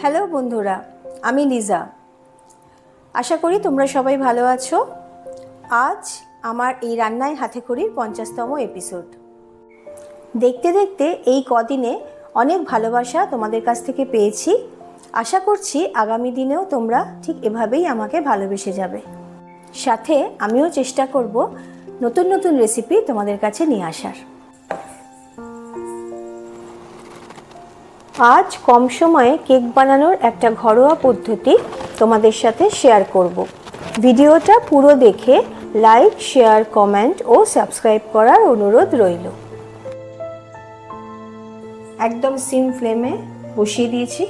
Hello বন্ধুরা, আমি লিজা। আশা করি তোমরা সবাই ভালো আছো। আজ আমার এই রান্নায় হাতে খড়ির পঞ্চাশতম এপিসোড দেখতে দেখতে এই কদিনে অনেক ভালোবাসা তোমাদের কাছ থেকে পেয়েছি। আশা করছি আগামী দিনেও তোমরা ঠিক এভাবেই আমাকে ভালোবেসে যাবে। সাথে আমিও চেষ্টা করব নতুন নতুন রেসিপি তোমাদের কাছে নিয়ে আসার। আজ কম সময়ে কেক বানানোর একটা ঘরোয়া পদ্ধতি তোমাদের সাথে শেয়ার করব। ভিডিওটা পুরো দেখে লাইক শেয়ার কমেন্ট ও সাবস্ক্রাইব করার অনুরোধ রইল। একদম সিম ফ্লেমে বসিয়ে দিয়েছি।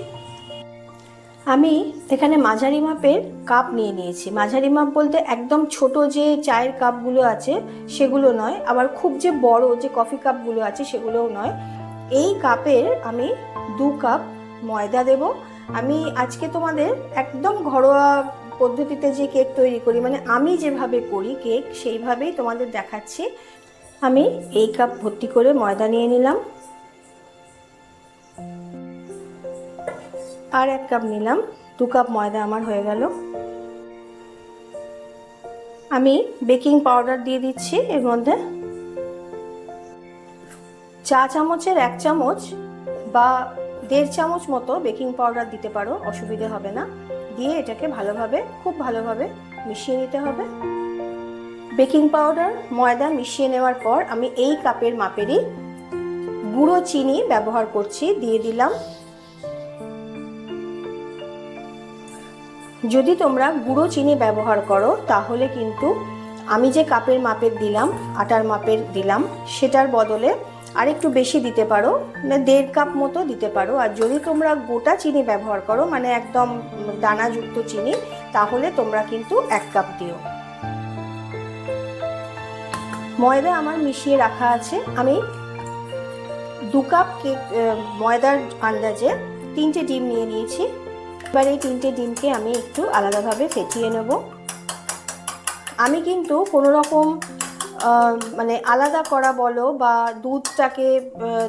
আমি এখানে মাঝারি মাপের কাপ নিয়ে নিয়েছি। মাঝারি মাপ বলতে একদম ছোট যে চায়ের কাপগুলো আছে সেগুলো নয়, আবার খুব যে বড় যে কফি কাপগুলো আছে সেগুলোও নয়। এই কাপের আমি দু কাপ ময়দা দেব। আমি আজকে তোমাদের একদম ঘরোয়া পদ্ধতিতে যে কেক তৈরি করি মানে আমি যেভাবে করি কেক, সেইভাবেই তোমাদের দেখাচ্ছি। আমি এই কাপ ভর্তি করে ময়দা নিয়ে নিলাম। আর এক কাপ নিলাম। দু কাপ ময়দা আমার হয়ে গেল। আমি বেকিং পাউডার দিয়ে দিচ্ছি এর মধ্যে। চা চামচের এক চামচ বা দেড় চামচ মতো বেকিং পাউডার দিতে পারো, অসুবিধে হবে না। দিয়ে এটাকে ভালোভাবে, খুব ভালোভাবে মিশিয়ে নিতে হবে। বেকিং পাউডার, ময়দা মিশিয়ে নেওয়ার পর আমি এই কাপের মাপেরই গুঁড়ো চিনি ব্যবহার করছি, দিয়ে দিলাম। যদি তোমরা গুঁড়ো চিনি ব্যবহার করো, তাহলে কিন্তু আমি যে কাপের মাপের দিলাম, আটার মাপের দিলাম, সেটার বদলে আর একটু বেশি দিতে পারো মানে দেড় কাপ মতো দিতে পারো। আর যদি তোমরা গোটা চিনি ব্যবহার করো মানে একদম দানাযুক্ত চিনি, তাহলে তোমরা কিন্তু এক কাপ দিও। ময়দা আমার মিশিয়ে রাখা আছে। আমি দু কাপ কেক ময়দার আন্দাজে তিনটে ডিম নিয়ে নিয়েছি। এবার এই তিনটে ডিমকে আমি একটু আলাদাভাবে ফেটিয়ে নেব। আমি কিন্তু কোনো রকম মানে আলাদা করা বলো বা দুধটাকে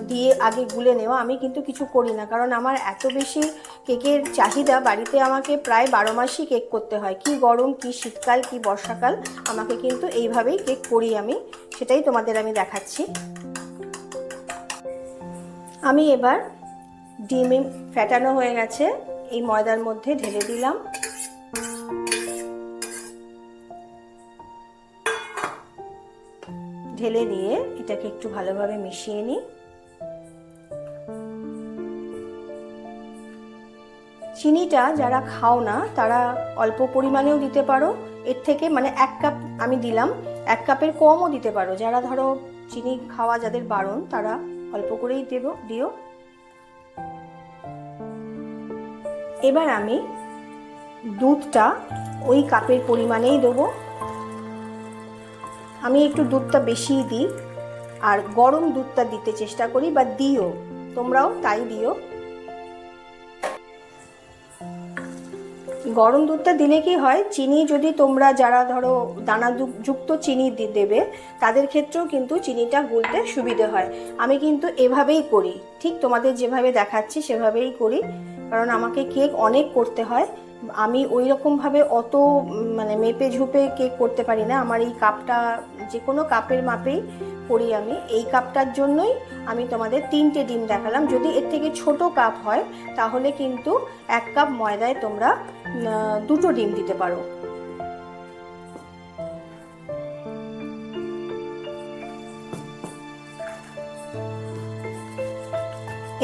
দিয়ে আগে গুলে নেওয়া, আমি কিন্তু কিছু করি না। কারণ আমার এত বেশি কেকের চাহিদা, বাড়িতে আমাকে প্রায় বারো মাসই কেক করতে হয়। কি গরম, কি শীতকাল, কি বর্ষাকাল, আমাকে কিন্তু এইভাবেই কেক করি আমি। সেটাই তোমাদের আমি দেখাচ্ছি। আমি এবার ডিম ফ্যাটানো হয়ে গেছে। এই ময়দার মধ্যে ঢেলে দিলাম। ঢেলে দিয়ে এটাকে একটু ভালোভাবে মিশিয়ে নিই। চিনিটা যারা খাও না, তারা অল্প পরিমাণেও দিতে পারো। এর থেকে মানে এক কাপ আমি দিলাম, এক কাপের কমও দিতে পারো। যারা ধরো চিনি খাওয়া যাদের বারণ, তারা অল্প করেই দেব, দিও। এবার আমি দুধটা ওই কাপের পরিমাণেই দেবো। আমি একটু দুধটা বেশিই দিই, আর গরম দুধটা দিতে চেষ্টা করি, বা দিও, তোমরাও তাই দিও। গরম দুধটা দিলে কি হয়, চিনি যদি তোমরা যারা ধরো দানা যুক্ত চিনি দেবে, তাদের ক্ষেত্রেও কিন্তু চিনিটা গুলতে সুবিধে হয়। আমি কিন্তু এভাবেই করি, ঠিক তোমাদের যেভাবে দেখাচ্ছি সেভাবেই করি, কারণ আমাকে কেক অনেক করতে হয়। আমি ওই রকমভাবে অত মানে মেপে ঝুপে কেক করতে পারি না। আমার এই কাপটা, যে কোনো কাপের মাপেই করি আমি। এই কাপটার জন্যই আমি তোমাদের তিনটে ডিম দেখালাম। যদি এর থেকে ছোট কাপ হয়, তাহলে কিন্তু এক কাপ ময়দায় তোমরা দুটো ডিম দিতে পারো।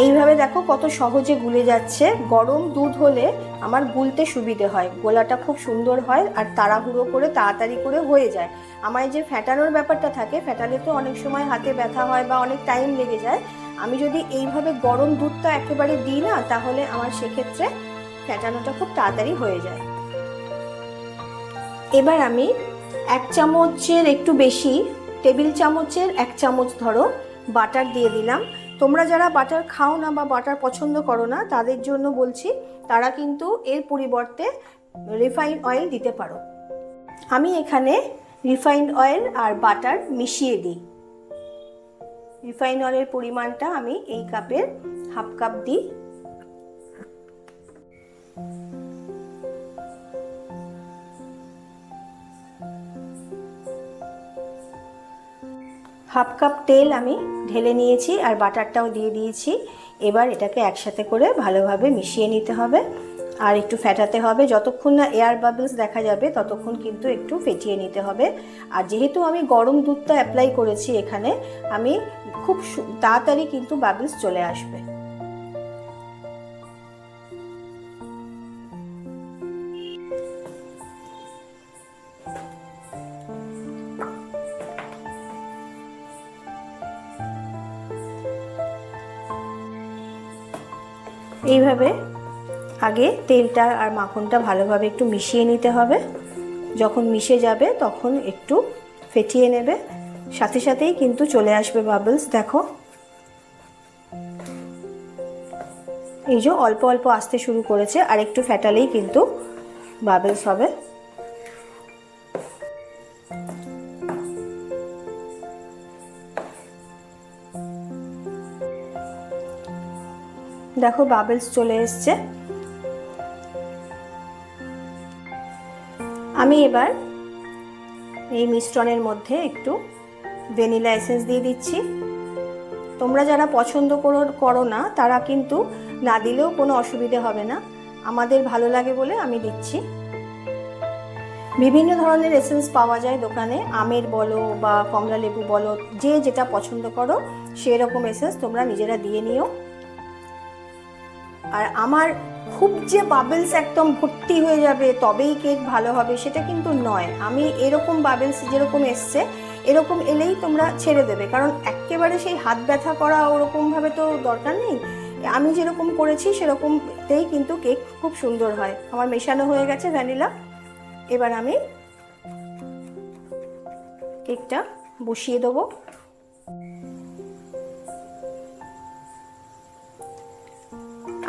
এইভাবে দেখো কত সহজে গুলে যাচ্ছে। গরম দুধ হলে আমার গুলতে সুবিধে হয়। গোলাটা খুব সুন্দর হয় আর তাড়াহুড়ো করে, তাড়াতাড়ি করে হয়ে যায়। আমার যে ফ্যাটানোর ব্যাপারটা থাকে ফ্যাটালে তো অনেক সময় হাতে ব্যথা হয় বা অনেক টাইম লেগে যায়। আমি যদি এইভাবে গরম দুধটা একেবারে দিই না, তাহলে আমার সেক্ষেত্রে ফ্যাটানোটা খুব তাড়াতাড়ি হয়ে যায়। এবার আমি এক চামচের একটু বেশি, টেবিল চামচের এক চামচ ধরো, বাটার দিয়ে দিলাম। তোমরা যারা বাটার খাও না বা বাটার পছন্দ করো না, তাদের জন্য বলছি, তারা কিন্তু এর পরিবর্তে রিফাইন অয়েল দিতে পারো। আমি এখানে রিফাইন্ড অয়েল আর বাটার মিশিয়ে দিই। রিফাইন অয়েলের পরিমাণটা আমি এই কাপের হাফ কাপ দিই। হাফ কাপ তেল আমি ঢেলে নিয়েছি আর বাটারটাও দিয়ে দিয়েছি। এবার এটাকে একসাথে করে ভালোভাবে মিশিয়ে নিতে হবে। আর একটু ফেটাতে হবে। যতক্ষণ না এয়ার বাবলস দেখা যাবে, ততক্ষণ কিন্তু একটু ফেটিয়ে নিতে হবে। আর যেহেতু আমি গরম দুধটা অ্যাপ্লাই করেছি এখানে, আমি খুব তাড়াতাড়ি কিন্তু বাবলস চলে আসবে। এইভাবে আগে তেলটা আর মাখনটা ভালোভাবে একটু মিশিয়ে নিতে হবে। যখন মিশে যাবে তখন একটু ফেটিয়ে নেবে। সাথে সাথেই কিন্তু চলে আসবে বাবলস দেখো। এই যে অল্প অল্প আসতে শুরু করেছে আর একটু ফ্যাটালেই কিন্তু বাবলস হবে। দেখো বাবেলস চলে এসছে। আমি এবার এই মিশ্রণের মধ্যে একটু ভ্যানিলা এসেন্স দিয়ে দিচ্ছি। তোমরা যারা পছন্দ করো করো না, তারা কিন্তু না দিলেও কোনো অসুবিধে হবে না। আমাদের ভালো লাগে বলে আমি দিচ্ছি। বিভিন্ন ধরনের এসেন্স পাওয়া যায় দোকানে। আমের বলো বা কমলা লেবু বলো, যে যেটা পছন্দ করো, সেরকম এসেন্স তোমরা নিজেরা দিয়ে নিও। আর আমার খুব যে বাবেলস একদম ভর্তি হয়ে যাবে, তবেই কেক ভালো হবে, সেটা কিন্তু নয়। আমি এরকম বাবেলস যেরকম এসছে, এরকম এলেই তোমরা ছেড়ে দেবে। কারণ একেবারে সেই হাত ব্যথা করা ওরকমভাবে তো দরকার নেই। আমি যেরকম করেছি, সেরকমতেই কিন্তু কেক খুব সুন্দর হয়। আমার মেশানো হয়ে গেছে ভ্যানিলা এবার আমি কেকটা বসিয়ে দেবো।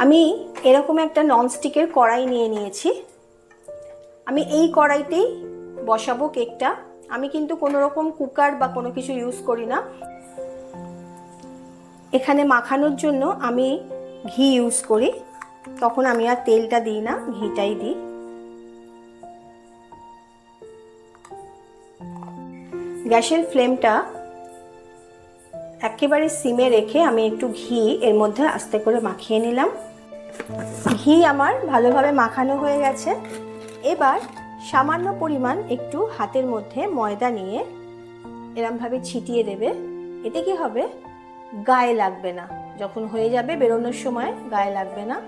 আমি এরকম একটা ননস্টিকের কড়াই নিয়ে নিয়েছি। আমি এই কড়াইতেই বসাবো কেকটা। আমি কিন্তু কোনো রকম কুকার বা কোনো কিছু ইউজ করি না। এখানে মাখানোর জন্য আমি ঘি ইউজ করি। তখন আমি আর তেলটা দিই না, ঘিটাই দিই। গ্যাসের ফ্লেমটা একেবারে সিমে রেখে আমি একটু ঘি এর মধ্যে আস্তে করে মাখিয়ে নিলাম। ঘি আমার ভালোভাবে মাখানো হয়ে গেছে। এবার সামান্য পরিমাণ একটু হাতের মধ্যে ময়দা নিয়ে এরমভাবে ছিটিয়ে দেবে। এতে কি হবে? গায়ে লাগবে না। যখন হয়ে যাবে বেরোনোর সময় গায়ে লাগবে না।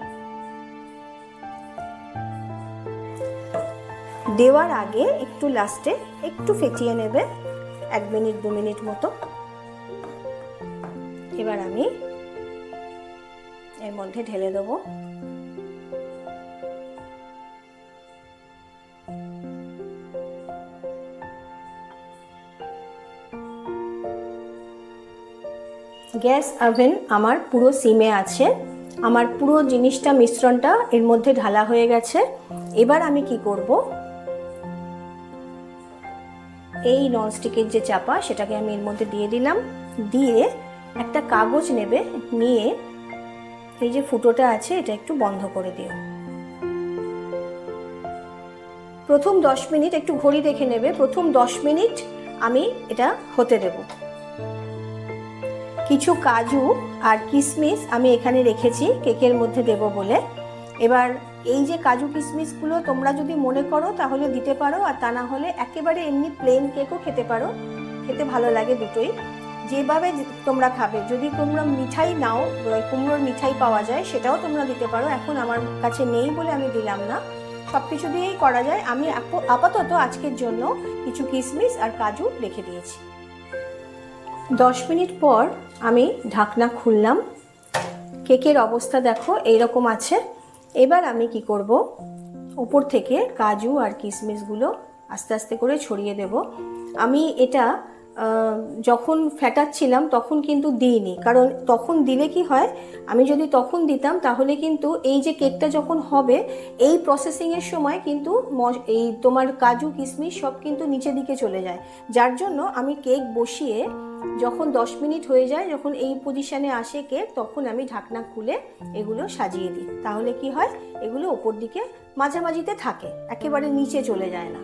দেওয়ার আগে একটু লাস্টে একটু ফেটিয়ে নেবে, এক মিনিট, দু মিনিট মতো। এবার আমি এর মধ্যে ঢেলে দেবো। গ্যাস ওভেন আমার পুরো সিমে আছে। আমার পুরো জিনিসটা, মিশ্রণটা এর মধ্যে ঢালা হয়ে গেছে। এবার আমি কি করব? এই ননস্টিকের যে চাপা, সেটাকে আমি এর মধ্যে দিয়ে দিলাম। দিয়ে একটা কাগজ নেবে, নিয়ে এই যে ফুটোটা আছে, এটা একটু বন্ধ করে দিও। প্রথম দশ মিনিট একটু ঘড়ি দেখে নেবে। প্রথম দশ মিনিট আমি এটা হতে দেব। কিছু কাজু আর কিশমিশ আমি এখানে রেখেছি, কেকের মধ্যে দেব বলে। এবার এই যে কাজু কিশমিশগুলো তোমরা যদি মনে করো, তাহলে দিতে পারো। আর তা না হলে একেবারে এমনি প্লেন কেকও খেতে পারো। খেতে ভালো লাগে দুটোই। যেভাবে তোমরা খাবে। যদি তোমরা মিঠাই নাও কুমড়োর মিঠাই পাওয়া যায়, সেটাও তোমরা দিতে পারো। এখন আমার কাছে নেই বলে আমি দিলাম না। সব কিছু দিয়েই করা যায়। আমি আপাতত আজকের জন্য কিছু কিশমিশ আর কাজু রেখে দিয়েছি। দশ মিনিট পর আমি ঢাকনা খুললাম। কেকের অবস্থা দেখো, এইরকম আছে। এবার আমি কি করব? উপর থেকে কাজু আর কিশমিশগুলো আস্তে আস্তে করে ছড়িয়ে দেব। আমি এটা যখন ফেটাচ্ছিলাম তখন কিন্তু দিইনি। কারণ তখন দিলে কি হয়, আমি যদি তখন দিতাম তাহলে কিন্তু এই যে কেকটা যখন হবে, এই প্রসেসিংয়ের সময় কিন্তু এই তোমার কাজু, কিশমিশ সব কিন্তু নিচের দিকে চলে যায়। যার জন্য আমি কেক বসিয়ে যখন দশ মিনিট হয়ে যায়, যখন এই পজিশনে আসে কেক, তখন আমি ঢাকনা খুলে এগুলো সাজিয়ে দিই। তাহলে কি হয়, এগুলো ওপর দিকে মাঝামাঝিতে থাকে, একেবারে নিচে চলে যায় না।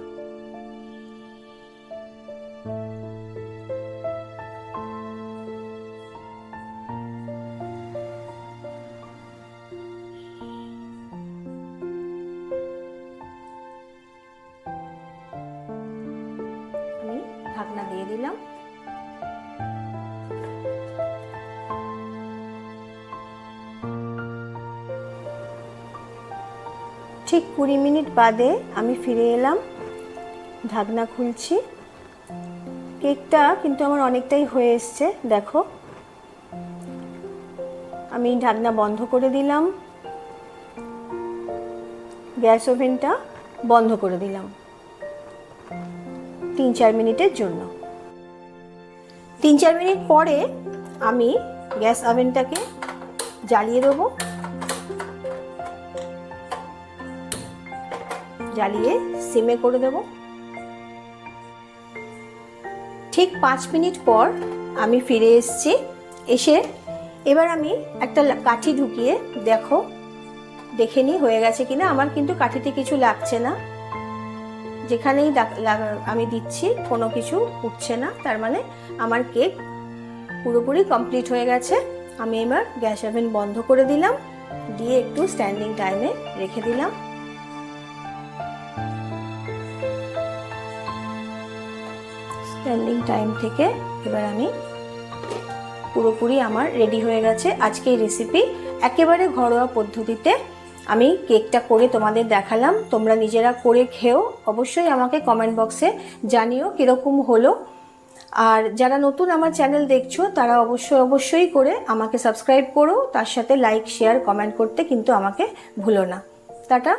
ঠিক কুড়ি মিনিট বাদে আমি ফিরে এলাম, ঢাকনা খুলছি। কেকটা কিন্তু আমার অনেকটাই হয়ে এসছে, দেখো। আমি ঢাকনা বন্ধ করে দিলাম। গ্যাস ওভেনটা বন্ধ করে দিলাম। তিন চার মিনিটের জন্য। তিন চার মিনিট পরে আমি গ্যাস ওভেনটাকে জ্বালিয়ে দেবো। জ্বালিয়ে সিমে করে দেব। ঠিক পাঁচ মিনিট পর আমি ফিরে এসেছি। এসে এবার আমি একটা কাঠি ঢুকিয়ে দেখো, দেখে নিই হয়ে গেছে কিনা। আমার কিন্তু কাঠিতে কিছু লাগছে না। যেখানেই আমি দিচ্ছি, কোনো কিছু উঠছে না। তার মানে আমার কেক পুরোপুরি কমপ্লিট হয়ে গেছে। আমি এবার গ্যাস ওভেন বন্ধ করে দিলাম। দিয়ে একটু স্ট্যান্ডিং টাইমে রেখে দিলাম। স্ট্যান্ডিং টাইম থেকে এবার আমি পুরোপুরি আমার রেডি হয়ে গেছে। আজকে এই রেসিপি একেবারে ঘরোয়া পদ্ধতিতে আমি কেকটা করে তোমাদের দেখালাম। তোমরা নিজেরা করে খেও। অবশ্যই আমাকে কমেন্ট বক্সে জানিও কীরকম হলো। আর যারা নতুন আমার চ্যানেল দেখছ, তারা অবশ্যই অবশ্যই করে আমাকে সাবস্ক্রাইব করো। তার সাথে লাইক শেয়ার কমেন্ট করতে কিন্তু আমাকে ভুলো না। টাটা।